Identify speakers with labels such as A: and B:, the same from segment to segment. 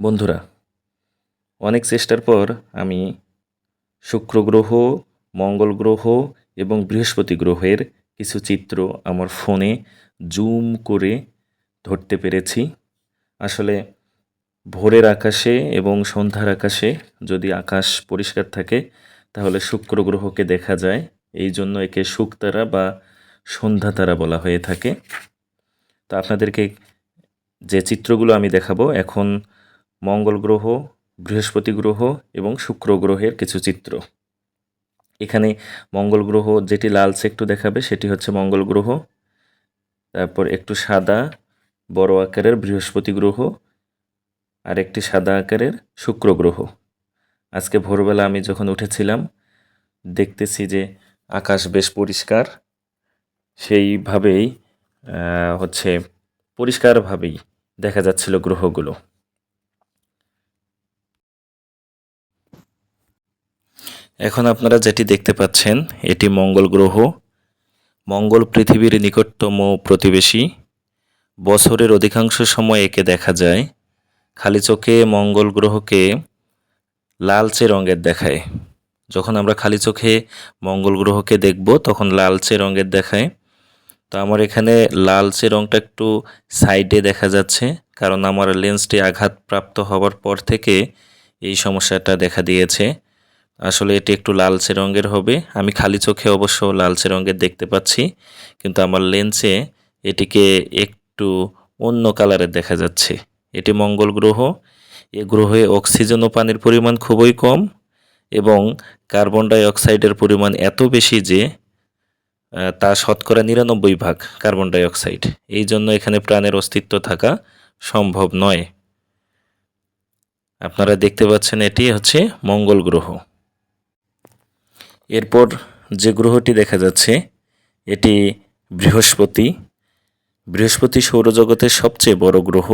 A: বন্ধুরা, অনেক চেষ্টার পর আমি শুক্র গ্রহ, মঙ্গল গ্রহ এবং বৃহস্পতি গ্রহের কিছু চিত্র আমার ফোনে জুম করে ধরতে পেরেছি। আসলে ভোরের আকাশে এবং সন্ধ্যার আকাশে যদি আকাশ পরিষ্কার থাকে, তাহলে শুক্র গ্রহকে দেখা যায়। এই জন্য একে শুকতারা বা সন্ধ্যা তারা বলা হয়ে থাকে। তো আপনাদেরকে যে চিত্রগুলো আমি দেখাবো, এখন মঙ্গল গ্রহ, বৃহস্পতি গ্রহ এবং শুক্র গ্রহের কিছু চিত্র। এখানে মঙ্গল গ্রহ যেটি লালচে একটু দেখাবে সেটি হচ্ছে মঙ্গল গ্রহ, তারপর একটু সাদা, বড় আকারের বৃহস্পতি গ্রহ, আর একটি সাদা আকারের শুক্র গ্রহ। আজকে ভোরবেলা আমি যখন উঠেছিলাম, দেখতেছি যে আকাশ বেশ পরিষ্কার, সেইভাবেই হচ্ছে পরিষ্কারভাবেই দেখা যাচ্ছিল গ্রহগুলো। এখন আপনারা যেটি দেখতে পাচ্ছেন, এটি মঙ্গল গ্রহ। মঙ্গল পৃথিবীর নিকটতম প্রতিবেশী। বছরের অধিকাংশ সময় একে দেখা যায়, খালি চোখে মঙ্গল গ্রহকে লালচে রঙের দেখায়। যখন আমরা খালি চোখে মঙ্গল গ্রহকে দেখব, তখন লালচে রঙের দেখায়। তো আমার এখানে লালচে রঙটা একটু সাইডে দেখা যাচ্ছে, কারণ আমার লেন্সটি আঘাতপ্রাপ্ত হওয়ার পর থেকে এই সমস্যাটা দেখা দিয়েছে। আসলে এটি একটু লালচে রঙের হবে। আমি খালি চোখে অবশ্য লালচে রঙের দেখতে পাচ্ছি, কিন্তু আমার লেন্সে এটিকে একটু অন্য কালারের দেখা যাচ্ছে। এটি মঙ্গল গ্রহ। এ গ্রহে অক্সিজেন ও পানির পরিমাণ খুবই কম এবং কার্বন ডাই অক্সাইডের পরিমাণ এত বেশি যে তা শতকরা নিরানব্বই ভাগ কার্বন ডাই অক্সাইড এই জন্য এখানে প্রাণের অস্তিত্ব থাকা সম্ভব নয়। আপনারা দেখতে পাচ্ছেন এটি হচ্ছে মঙ্গল গ্রহ। এরপর যে গ্রহটি দেখা যাচ্ছে, এটি বৃহস্পতি। বৃহস্পতি সৌরজগতের সবচেয়ে বড় গ্রহ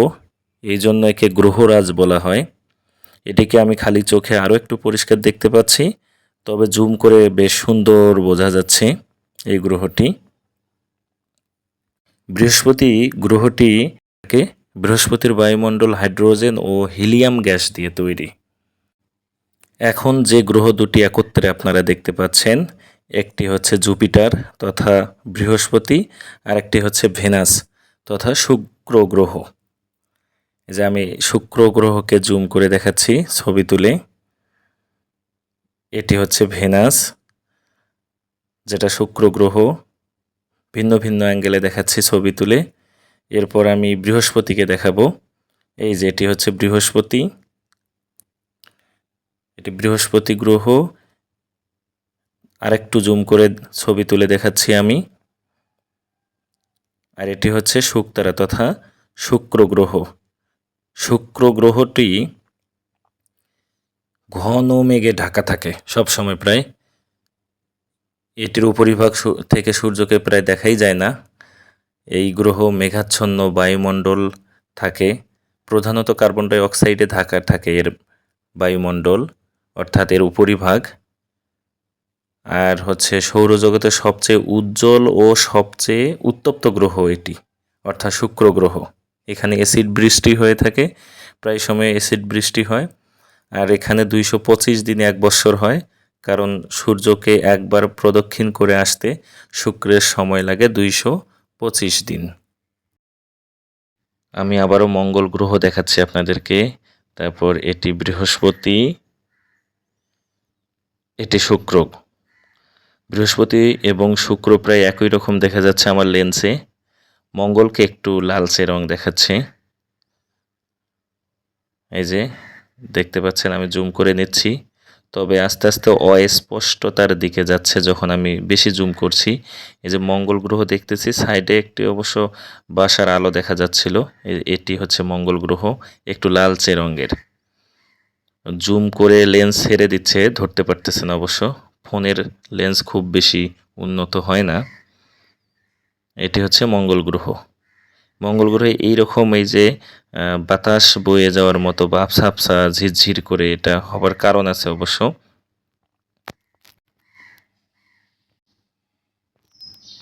A: এই জন্য একে গ্রহরাজ বলা হয়। এটিকে আমি খালি চোখে আরও একটু পরিষ্কার দেখতে পাচ্ছি, তবে জুম করে বেশ সুন্দর বোঝা যাচ্ছে এই গ্রহটি। বৃহস্পতি গ্রহটিকে বৃহস্পতির বায়ুমণ্ডল হাইড্রোজেন ও হিলিয়াম গ্যাস দিয়ে তৈরি। এখন যে গ্রহ দুটি একত্রে আপনারা দেখতে পাচ্ছেন, একটি হচ্ছে জুপিটার তথা বৃহস্পতি আর একটি হচ্ছে ভেনাস তথা শুক্র গ্রহ। যে আমি শুক্র গ্রহকে জুম করে দেখাচ্ছি ছবি তুলে। এটি হচ্ছে ভেনাস, যেটা শুক্র গ্রহ। ভিন্ন ভিন্ন অ্যাঙ্গেলে দেখাচ্ছি ছবি তুলে। এরপর আমি বৃহস্পতিকে দেখাবো। এই যে এটি হচ্ছে বৃহস্পতি। এটি বৃহস্পতি গ্রহ। আরেকটু জুম করে ছবি তুলে দেখাচ্ছি আমি। আর এটি হচ্ছে শুক্তারা তথা শুক্র গ্রহ। শুক্র গ্রহটি ঘন মেঘে ঢাকা থাকে সব সময় প্রায়। এটির উপরিভাগ থেকে সূর্যকে প্রায় দেখাই যায় না। এই গ্রহ মেঘাচ্ছন্ন বায়ুমণ্ডল থাকে। প্রধানত কার্বন ডাই অক্সাইডে ঢাকা থাকে এর বায়ুমণ্ডল। অর্থাৎ এর উপরিভাগ, আর হচ্ছে সৌরজগতের সবচেয়ে উজ্জ্বল ও সবচেয়ে উত্তপ্ত গ্রহ এটি, অর্থাৎ শুক্র গ্রহ। এখানে অ্যাসিড বৃষ্টি হয়ে থাকে, প্রায় সময় অ্যাসিড বৃষ্টি হয়, আর এখানে দুইশো পঁচিশ দিনে এক বৎসর হয়, কারণ সূর্যকে একবার প্রদক্ষিণ করে আসতে শুক্রের সময় লাগে দুইশো পঁচিশ দিন। আমি আবারও মঙ্গল গ্রহ দেখাচ্ছি আপনাদেরকে, তারপর এটি বৃহস্পতি এটি শুক্র। বৃহস্পতি এবং শুক্র প্রায় একই রকম দেখা যাচ্ছে আমার লেন্সে। মঙ্গলকে একটু লালচে রং দেখাচ্ছে। এই যে, দেখতে পাচ্ছেন আমি জুম করে নিচ্ছি। তবে আস্তে আস্তে অস্পষ্টতার দিকে যাচ্ছে যখন আমি বেশি জুম করছি। এই যে মঙ্গল গ্রহ দেখতেছি, সাইডে একটি অবশ্য বাসার আলো দেখা যাচ্ছিল। এটি হচ্ছে মঙ্গল গ্রহ, একটু লালচে রঙের। জুম করে লেন্স হেরে দিচ্ছে, ধরতে পারতেছেন অবশ্য। ফোনের লেন্স খুব বেশি উন্নত হয় না। এটি হচ্ছে মঙ্গল গ্রহ। মঙ্গল গ্রহে এইরকম এই যে বাতাস বয়ে যাওয়ার মতো বা আবসা ঝিরঝির করে এটা হবার কারণ আছে অবশ্য।